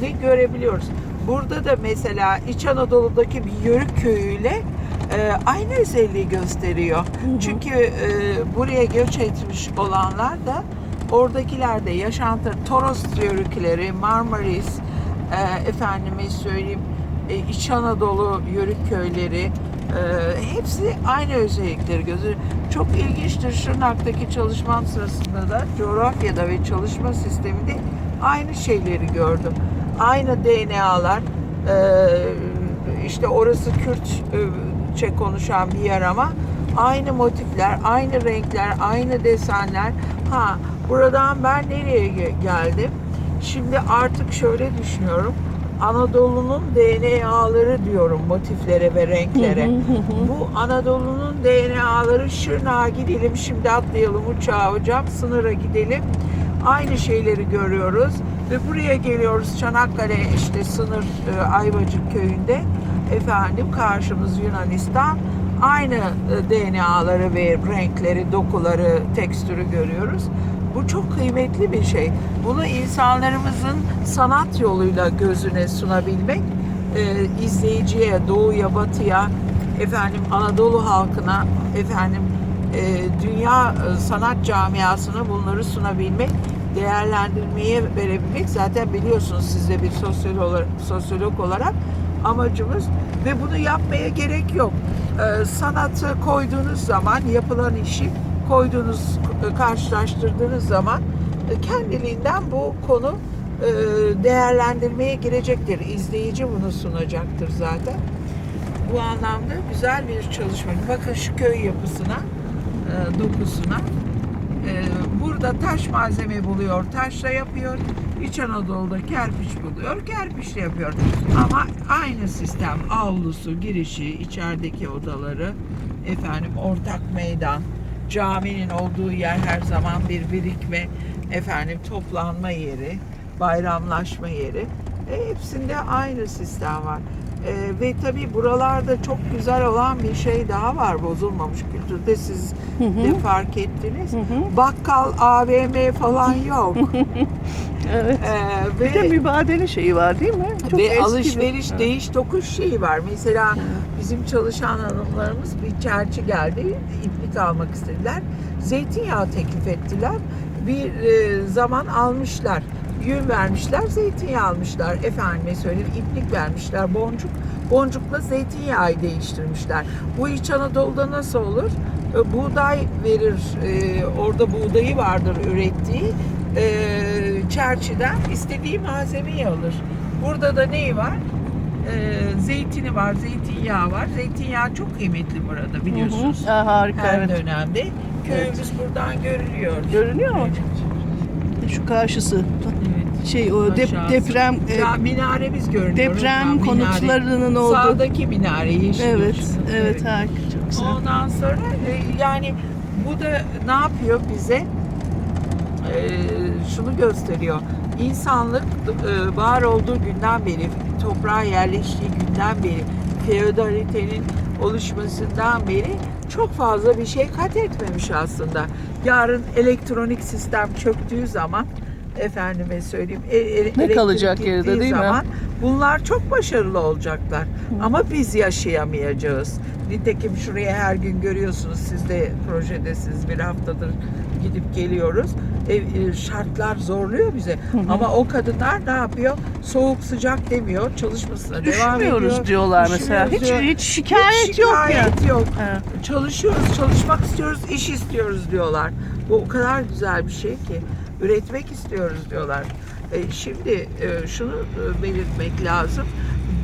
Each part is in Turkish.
de görebiliyoruz. Burada da mesela İç Anadolu'daki bir yörük köyüyle e, aynı özelliği gösteriyor. Çünkü e, buraya göç etmiş olanlar da oradakiler de yaşantı Toros yörükleri, Marmaris, e, efendime söyleyeyim e, İç Anadolu yörük köyleri e, hepsi aynı özellikleri gösteriyor. Çok ilginçtir Şırnak'taki çalışmam sırasında da coğrafyada ve çalışma sisteminde aynı şeyleri gördüm. Aynı DNA'lar e, işte orası Kürtçe konuşan bir yer ama aynı motifler, aynı renkler, aynı desenler. Ha buradan ben nereye ge- geldim? Şimdi artık şöyle düşünüyorum. Anadolu'nun DNA'ları diyorum motiflere ve renklere. Bu Anadolu'nun DNA'ları Şırnak'a gidelim şimdi atlayalım uçağa hocam sınıra gidelim. Aynı şeyleri görüyoruz ve buraya geliyoruz Çanakkale işte sınır e, Ayvacık köyünde efendim karşımız Yunanistan aynı e, DNA'ları ve renkleri, dokuları, tekstürü görüyoruz. Bu çok kıymetli bir şey. Bunu insanlarımızın sanat yoluyla gözüne sunabilmek, e, izleyiciye, doğuya, batıya, efendim Anadolu halkına, efendim e, dünya sanat camiasına bunları sunabilmek, değerlendirmeye verebilmek zaten biliyorsunuz siz de bir sosyolog olarak, sosyolog olarak amacımız ve bunu yapmaya gerek yok. E, sanatı koyduğunuz zaman yapılan işi koyduğunuz, e, karşılaştırdığınız zaman e, kendiliğinden bu konu e, değerlendirmeye girecektir. İzleyici bunu sunacaktır zaten. Bu anlamda güzel bir çalışma. Bakın şu köy yapısına, dokusuna. Burada taş malzeme buluyor, taşla yapıyor. İç Anadolu'da kerpiç buluyor, kerpiçle yapıyor. Ama aynı sistem, avlusu, girişi, içerideki odaları, efendim ortak meydan, caminin olduğu yer her zaman bir birikme, efendim toplanma yeri, bayramlaşma yeri. E, hepsinde aynı sistem var. E, ve tabii buralarda çok güzel olan bir şey daha var bozulmamış kültürde siz de fark ettiniz. Bakkal, AVM falan yok. Evet. E, Bir de ve mübadele şeyi var değil mi? Çok ve eski bir- alışveriş, Evet. değiş tokuş şeyi var. Mesela bizim çalışan hanımlarımız bir çerçi geldi, iplik almak istediler. Zeytinyağı teklif ettiler. Bir e, zaman almışlar. Yün vermişler, zeytinyağı almışlar. Efendime söyleyeyim, iplik vermişler, boncuk. Boncukla zeytinyağı değiştirmişler. Bu İç Anadolu'da nasıl olur? E, Buğday verir, e, orada buğdayı vardır ürettiği. E, çerçiden istediği malzemeyi alır. Burada da neyi var? E, zeytini var, zeytinyağı var. Zeytinyağı çok kıymetli burada biliyorsunuz. Hı hı. Aa, harika Her evet. dönemde. Köyümüz buradan görülüyor. Görünüyor mu? Evet. Şu karşısı. Evet. Şey o dep- Aşağısı. deprem e, Ya minaremiz görünüyor. deprem minare. konutlarının olduğu. Sağdaki minare yeşil. Evet, evet harika çok güzel. Ondan sonra e, yani bu da ne yapıyor bize? E, şunu gösteriyor. İnsanlık e, var olduğu günden beri, toprağa yerleştiği günden beri, feodalitenin oluşmasından beri çok fazla bir şey kat etmemiş aslında. Yarın elektronik sistem çöktüğü zaman efendime söyleyeyim e- e- elektrik kalacak gittiği değil mi? zaman bunlar çok başarılı olacaklar. Ama biz yaşayamayacağız. Nitekim şuraya her gün görüyorsunuz siz de projedesiniz bir haftadır gidip geliyoruz. Ev, e, şartlar zorluyor bize. Ama o kadınlar ne yapıyor? Soğuk sıcak demiyor. Çalışmasına devam ediyor. Diyorlar mesela. Hiç, diyor. hiç şikayet, Hiç yok şikayet yok. Ha. Çalışıyoruz, çalışmak istiyoruz, iş istiyoruz diyorlar. Bu o kadar güzel bir şey ki. Üretmek istiyoruz diyorlar. E, şimdi e, şunu e, belirtmek lazım.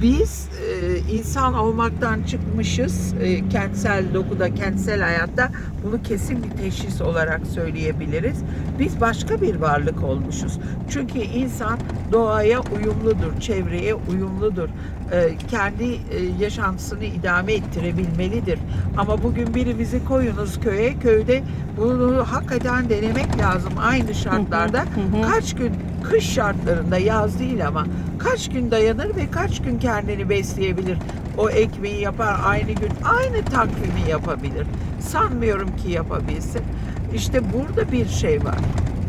Biz e, insan olmaktan çıkmışız. E, kentsel dokuda, kentsel hayatta bunu kesin bir teşhis olarak söyleyebiliriz. Biz başka bir varlık olmuşuz. Çünkü insan doğaya uyumludur, çevreye uyumludur. E, kendi e, yaşantısını idame ettirebilmelidir. Ama bugün birimizi koyunuz köye, köyde bunu hakikaten denemek lazım aynı şartlarda. Kaç gün kış şartlarında yaz değil ama kaç gün dayanır ve kaç gün kendini besleyebilir. O ekmeği yapar aynı gün aynı takvimi yapabilir. Sanmıyorum ki yapabilsin. İşte burada bir şey var.